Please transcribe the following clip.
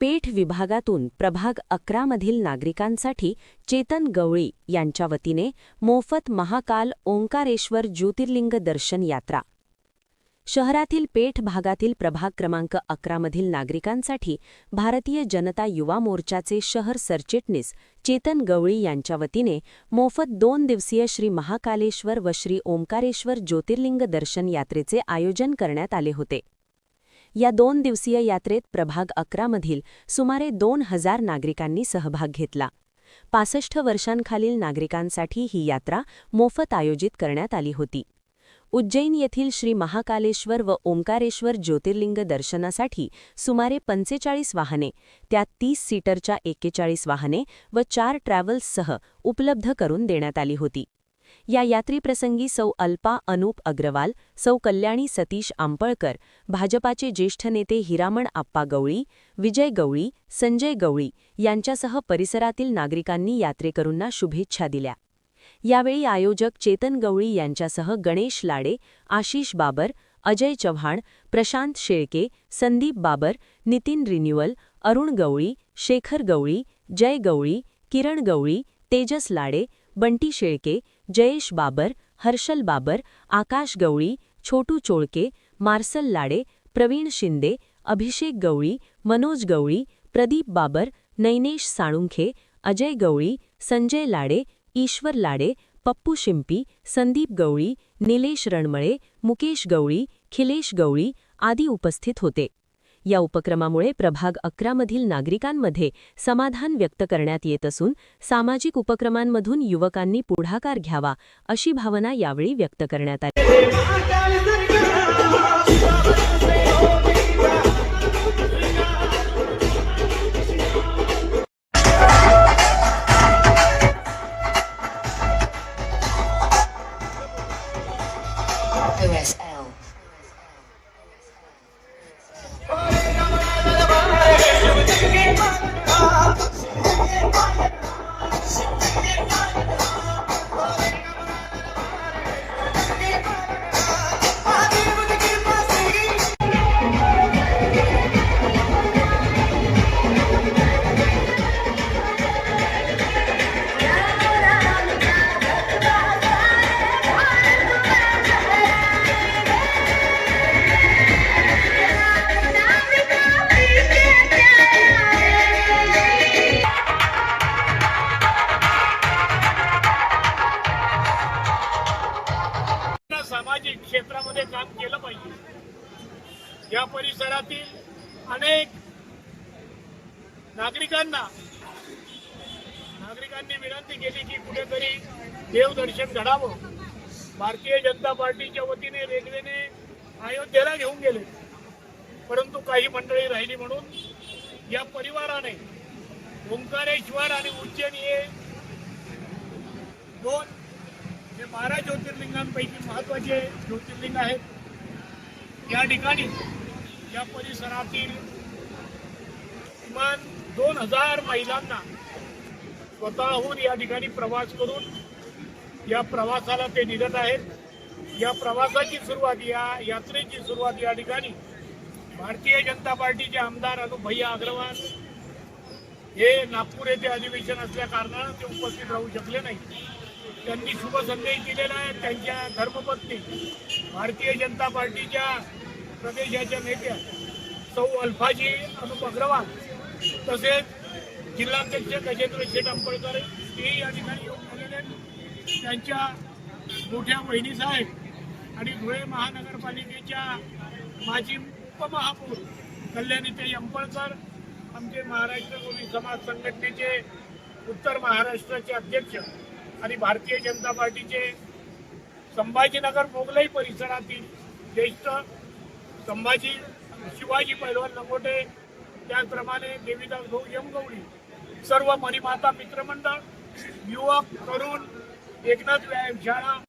पेठ विभागातून प्रभाग अकरामधील नागरिकांसाठी चेतन गवळी यांच्या वतीने मोफत महाकाल ओंकारेश्वर ज्योतिर्लिंग दर्शन यात्रा. शहरातील पेठ भागातील प्रभाग क्रमांक अकरामधील नागरिकांसाठी भारतीय जनता युवा मोर्चाचे शहर सरचिटणीस चेतन गवळी यांच्या वतीने मोफत दोन दिवसीय श्री महाकालेश्वर व श्री ओंकारेश्वर ज्योतिर्लिंग दर्शन यात्रेचे आयोजन करण्यात आले होते. या दोन दिवसीय यात्रेत प्रभाग अकरामधील सुमारे दोन हजार नागरिकांनी सहभाग घेतला. पासष्ट वर्षांखालील नागरिकांसाठी ही यात्रा मोफत आयोजित करण्यात आली होती. उज्जैन येथील श्री महाकालेश्वर व ओंकारेश्वर ज्योतिर्लिंग दर्शनासाठी सुमारे पंचेचाळीस वाहने त्यात तीस सीटरच्या एक्केचाळीस वाहने व चार ट्रॅव्हल्ससह उपलब्ध करून देण्यात आली होती. या यात्रेप्रसंगी सौ अल्पा अनूप अग्रवाल सौ कल्याणी सतीश आंपळकर भाजपाचे ज्येष्ठ नेते हिरामण आप्पा गवळी विजय गवळी संजय गवळी यांच्यासह परिसरातील नागरिकांनी यात्रेकरूंना शुभेच्छा दिल्या. यावेळी आयोजक चेतन गवळी यांच्यासह गणेश लाडे आशिष बाबर अजय चव्हाण प्रशांत शेळके संदीप बाबर नितीन रिन्युअल अरुण गवळी शेखर गवळी जय गवळी किरण गवळी तेजस लाडे बंटी शेळके जयेश बाबर हर्षल बाबर आकाश गवळी छोटू चोळके मार्सल लाडे प्रवीण शिंदे अभिषेक गवळी मनोज गवळी प्रदीप बाबर नैनेश साळुंखे अजय गवळी संजय लाडे ईश्वर लाडे पप्पू शिंपी संदीप गवळी निलेश रणमळे मुकेश गवळी खिलेश गवळी आदी उपस्थित होते. या उपक्रमामुळे प्रभाग अकरामधील नागरिकांमध्ये समाधान व्यक्त करण्यात येत असून सामाजिक उपक्रमांमधून युवकांनी पुढाकार घ्यावा अशी भावना यावेळी व्यक्त करण्यात आली OSL. क्षेत्रामध्ये काम केलं पाहिजे. या परिसरातील अनेक नागरिकांना नागरिकांनी विनंती केली की कुठेतरी देवदर्शन घडावं. भारतीय जनता पार्टीच्या वतीने रेल्वेने अयोध्येला घेऊन गेले. परंतु काही मंडळी राहिली म्हणून या परिवाराने ओंकारेश्वर आणि उज्जैन हे दोन हे बारा ज्योतिर्लिंगांपैकी महत्त्वाचे ज्योतिर्लिंग आहेत. या ठिकाणी या परिसरातील किमान दोन हजार महिलांना स्वतःहून या ठिकाणी प्रवास करून या प्रवासाला ते निघत आहेत. या प्रवासाची सुरुवात या यात्रेची सुरुवात या ठिकाणी भारतीय जनता पार्टीचे आमदार अनु भैया अग्रवाल हे नागपूर येथे अधिवेशन असल्या कारणानं ते उपस्थित राहू शकले नाही त्यांनी शुभ संदेश दिलेला आहे त्यांच्या धर्मपत्नी भारतीय जनता पार्टीच्या प्रदेशाच्या नेत्या सौ अल्फाजी अनुप अग्रवाल तसेच जिल्हाध्यक्ष गजेंद्र शेठ आंबेडकर हेही या ठिकाणी येऊन आलेले आहेत. त्यांच्या मोठ्या बहिणी साहेब आणि धुळे महानगरपालिकेच्या माजी उपमहापौर कल्याणीताई अंबळकर आमचे महाराष्ट्र कोळी समाज संघटनेचे उत्तर महाराष्ट्राचे अध्यक्ष आणि भारतीय जनता पार्टीचे संभाजीनगर मोगलाई परिसरातील ज्येष्ठ संभाजी शिवाजी पैलवान लंगोटे त्याचप्रमाणे देवीदास भाऊ यमगौडी सर्व मणिमाता मित्रमंडळ युवक तरुण एकनाथ व्यायामशाळा